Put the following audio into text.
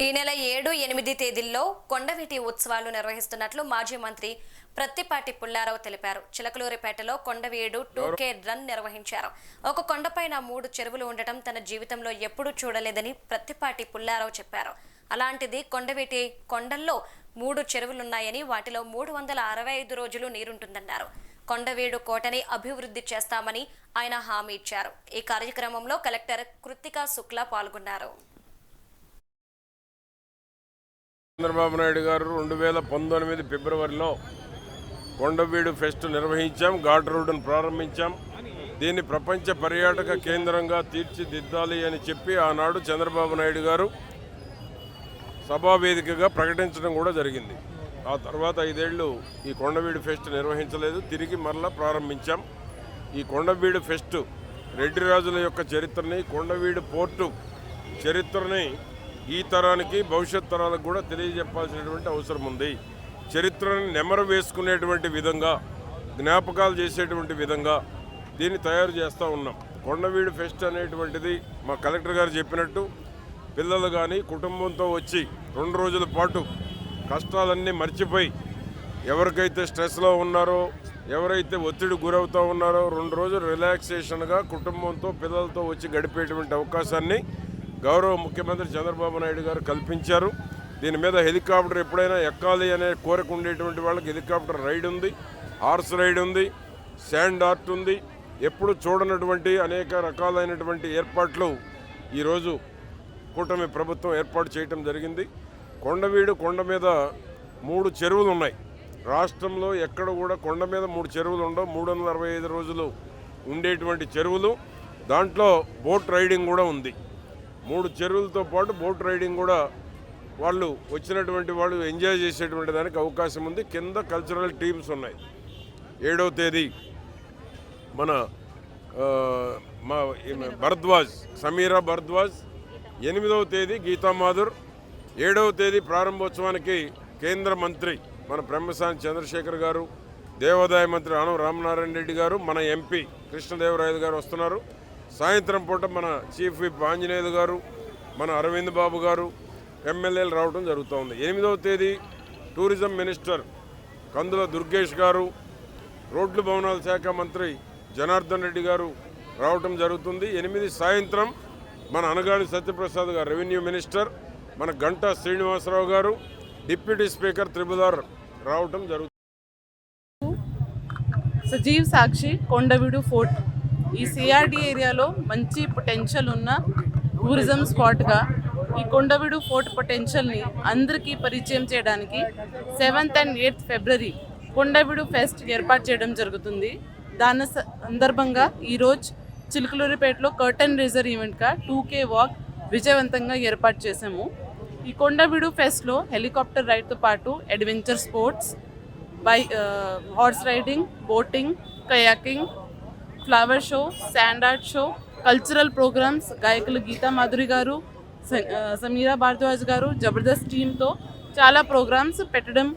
ఈ నెల ఏడు ఎనిమిది తేదీల్లో కొండవీటి ఉత్సవాలు నిర్వహిస్తున్నట్లు మాజీ మంత్రి ప్రత్తిపాటి పుల్లారావు తెలిపారు. చిలకలూరిపేటలో కొండవీడు టూ కే రన్ నిర్వహించారు. ఒక కొండపైన మూడు చెరువులు ఉండటం తన జీవితంలో ఎప్పుడూ చూడలేదని ప్రత్తిపాటి పుల్లారావు చెప్పారు. అలాంటిది కొండవీటి కొండల్లో మూడు చెరువులున్నాయని వాటిలో మూడు వందల అరవై ఐదు రోజులు నీరుంటుందన్నారు. కొండవీడు కోటని అభివృద్ధి చేస్తామని ఆయన హామీ ఇచ్చారు. ఈ కార్యక్రమంలో కలెక్టర్ కృత్తికా శుక్లా పాల్గొన్నారు. చంద్రబాబు నాయుడు గారు రెండు వేల పంతొమ్మిది ఫిబ్రవరిలో కొండవీడు ఫెస్ట్ నిర్వహించాం ఘాట్ రోడ్డును ప్రారంభించాం. దీన్ని ప్రపంచ పర్యాటక కేంద్రంగా తీర్చిదిద్దాలి అని చెప్పి ఆనాడు చంద్రబాబు నాయుడు గారు సభావేదికగా ప్రకటించడం కూడా జరిగింది. ఆ తర్వాత ఐదేళ్ళు ఈ కొండవీడు ఫెస్ట్ నిర్వహించలేదు. తిరిగి మరలా ప్రారంభించాం. ఈ కొండవీడు ఫెస్ట్ రెడ్డి రాజుల యొక్క చరిత్రని కొండవీడు పోర్టు చరిత్రని ఈ తరానికి భవిష్యత్ తరాలకు కూడా తెలియజెప్పాల్సినటువంటి అవసరం ఉంది. చరిత్రను నెమరు వేసుకునేటువంటి విధంగా జ్ఞాపకాలు చేసేటువంటి విధంగా దీన్ని తయారు చేస్తూ ఉన్నాం. కొండవీడు ఫెస్ట్ అనేటువంటిది మా కలెక్టర్ గారు చెప్పినట్టు పిల్లలు కానీ కుటుంబంతో వచ్చి రెండు రోజుల పాటు కష్టాలన్నీ మర్చిపోయి ఎవరికైతే స్ట్రెస్లో ఉన్నారో ఎవరైతే ఒత్తిడి గురవుతూ ఉన్నారో రెండు రోజులు రిలాక్సేషన్గా కుటుంబంతో పిల్లలతో వచ్చి గడిపేటువంటి అవకాశాన్ని గౌరవ ముఖ్యమంత్రి చంద్రబాబు నాయుడు గారు కల్పించారు. దీని మీద హెలికాప్టర్ ఎప్పుడైనా ఎక్కాలి అనే కోరిక ఉండేటువంటి వాళ్ళకి హెలికాప్టర్ రైడ్ ఉంది హార్స్ రైడ్ ఉంది శాండ్ ఆర్ట్ ఉంది. ఎప్పుడు చూడనటువంటి అనేక రకాలైనటువంటి ఏర్పాట్లు ఈరోజు కూటమి ప్రభుత్వం ఏర్పాటు చేయటం జరిగింది. కొండవీడు కొండ మీద మూడు చెరువులు ఉన్నాయి. రాష్ట్రంలో ఎక్కడ కూడా కొండ మీద మూడు చెరువులు ఉండవు. మూడు వందల అరవై ఐదు రోజులు ఉండేటువంటి చెరువులు. దాంట్లో బోట్ రైడింగ్ కూడా ఉంది. మూడు చెరువులతో పాటు బోట్ రైడింగ్ కూడా వాళ్ళు వచ్చినటువంటి వాళ్ళు ఎంజాయ్ చేసేటువంటి దానికి అవకాశం ఉంది. కింద కల్చరల్ టీమ్స్ ఉన్నాయి. ఏడవ తేదీ మన మా భరద్వాజ్ సమీరా భరద్వాజ్. ఎనిమిదవ తేదీ గీతా మాధుర్. ఏడవ తేదీ ప్రారంభోత్సవానికి కేంద్ర మంత్రి మన బ్రహ్మసాని చంద్రశేఖర్ గారు దేవాదాయ మంత్రి ఆనం రామనారాయణ రెడ్డి గారు మన ఎంపీ కృష్ణదేవరాయలు గారు వస్తున్నారు. సాయంత్రం పూట మన చీఫ్ విప్ ఆంజనేయులు గారు మన అరవింద్ బాబు గారు ఎమ్మెల్యేలు రావడం జరుగుతోంది. ఎనిమిదవ తేదీ టూరిజం మినిస్టర్ కందుల దుర్గేష్ గారు రోడ్లు భవనాల శాఖ మంత్రి జనార్దన్ రెడ్డి గారు రావటం జరుగుతుంది. ఎనిమిది సాయంత్రం మన అనగాని సత్యప్రసాద్ గారు రెవెన్యూ మినిస్టర్ మన గంటా శ్రీనివాసరావు గారు డిప్యూటీ స్పీకర్ త్రిబుదార్ రావటం జరుగుతుంది. సజీవ్ సాక్షి కొండవీడు ఫోర్ట్. ఈ సిఆర్డి ఏరియాలో మంచి పొటెన్షియల్ ఉన్న టూరిజం స్పాట్గా ఈ కొండవిడు ఫోర్ట్ పొటెన్షియల్ని అందరికీ పరిచయం చేయడానికి seventh and eighth February Kondaveedu fest ఏర్పాటు చేయడం జరుగుతుంది. దాని స- సందర్భంగా ఈరోజు చిలుకలూరిపేటలో కర్టన్ రేజర్ ఈవెంట్గా టూ కే వాక్ విజయవంతంగా ఏర్పాటు చేశాము. ఈ కొండవిడు ఫెస్ట్లో హెలికాప్టర్ రైడ్తో పాటు adventure sports by horse riding boating kayaking flower show sand art show cultural programs గాయకులు గీతా మాధురి గారు స- సమీరా భారద్వాజ్ గారు జబర్దస్త్ టీంతో చాలా ప్రోగ్రామ్స్ పెట్టడం